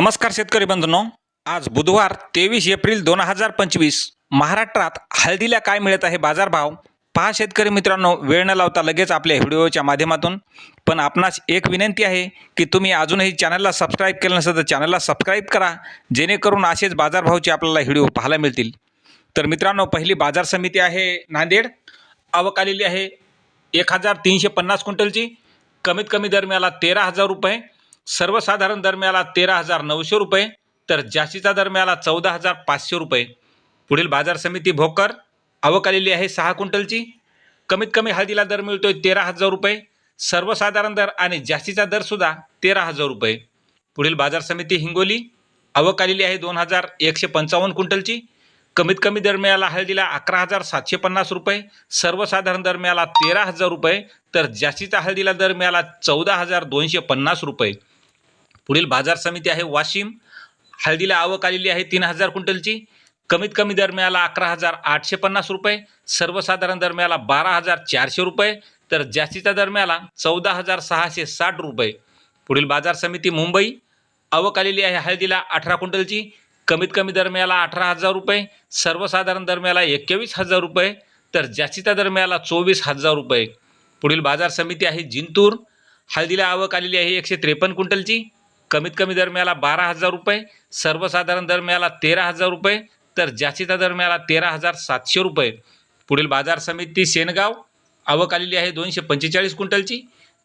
नमस्कार शेतकरी बंधनो. आज बुधवार तेवीस एप्रिल दोन हजार पंचवीस. महाराष्ट्रात हळदीला काय मिळत आहे बाजारभाव? पहा शेतकरी मित्रांनो वेळ न लावता लगेच आपल्या व्हिडिओच्या माध्यमातून. पण आपणास एक विनंती आहे की तुम्ही अजूनही चॅनलला सबस्क्राईब केलं नसेल तर चॅनलला सबस्क्राईब करा जेणेकरून असेच बाजारभावचे आपल्याला व्हिडिओ पाहायला मिळतील. तर मित्रांनो पहिली बाजार समिती आहे नांदेड. आवक आलेली आहे एक हजार तीनशे पन्नास क्विंटलची. कमीत कमी दर मिळाला तेरा हजार रुपये. सर्वसाधारण दर मिळाला तेरा हजार नऊशे रुपये तर जास्तीचा दर मिळाला चौदा हजार पाचशे रुपये. पुढील बाजार समिती भोकर आवक आलेली आहे सहा क्विंटलची. कमीत कमी हळदीला दर मिळतोय तेरा हजार रुपये सर्वसाधारण दर आणि जास्तीचा दरसुद्धा तेरा हजार रुपये. पुढील बाजार समिती हिंगोली आवक आलेली आहे दोन हजार एकशे पंचावन्न क्विंटलची. कमीत कमी दर मिळाला हळदीला अकरा हजार सातशे पन्नास रुपये सर्वसाधारण दर मिळाला तेरा हजार रुपये तर जास्तीचा हळदीला दर मिळाला चौदा हजार दोनशे पन्नास रुपये. पुढील बाजार समिती आहे वाशिम. हळदीला आवक आलेली आहे तीन हजार क्विंटलची. कमीत कमी दर मिळाला अकरा हजार आठशे पन्नास रुपये. सर्वसाधारण दर मिळाला बारा हजार चारशे रुपये. तर जास्तीचा दर मिळाला चौदा हजार सहाशे साठ रुपये. पुढील बाजार समिती मुंबई. आवक आलेली आहे हळदीला अठरा क्विंटलची. कमीत कमी दर मिळाला अठरा हजार रुपये. सर्वसाधारण दर मिळाला एक्केवीस हजार रुपये. तर जास्तीचा दर मिळाला चोवीस हजार रुपये. पुढील बाजार समिती आहे जिंतूर. हळदीला आवक आलेली आहे एकशे त्रेपन्न क्विंटलची. कमीत कमी दर मिळाला बारा हजार रुपये सर्वसाधारण दर मिळाला तेरा हजार रुपये तर जास्तीचा दर मिळाला तेरा हजार सातशे रुपये. पुढील बाजार समिती सेनगाव आवक आलेली आहे दोनशे पंचेचाळीस क्विंटलची.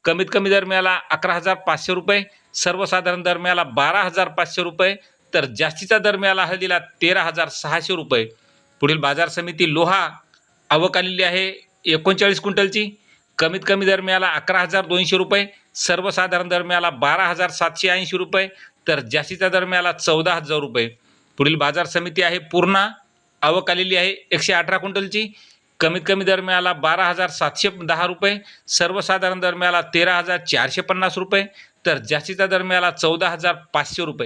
कमीत कमी दर मिळाला अकरा हजार पाचशे रुपये सर्वसाधारण दर मिळाला बारा हजार पाचशे रुपये तर जास्तीचा दर मिळाला हळदीला तेरा हजार सहाशे रुपये. पुढील बाजार समिती लोहा आवक आलेली आहे एकोणचाळीस क्विंटलची. कमीत कमी दर मिळाला अकरा हजार दोनशे रुपये सर्वसाधारण दर मिळाला बारा हजार सातशे ऐंशी रुपये तर जास्तीचा दर मिळाला चौदा हजार रुपये. पुढील बाजार समिती आहे पूर्णा आवक आलेली आहे एकशे अठरा क्विंटलची. कमीत कमी दर मिळाला बारा हजार सातशे दहा रुपये सर्वसाधारण दर मिळाला तेरा हजार चारशे पन्नास रुपये तर जास्तीचा दर मिळाला चौदा हजार पाचशे रुपये.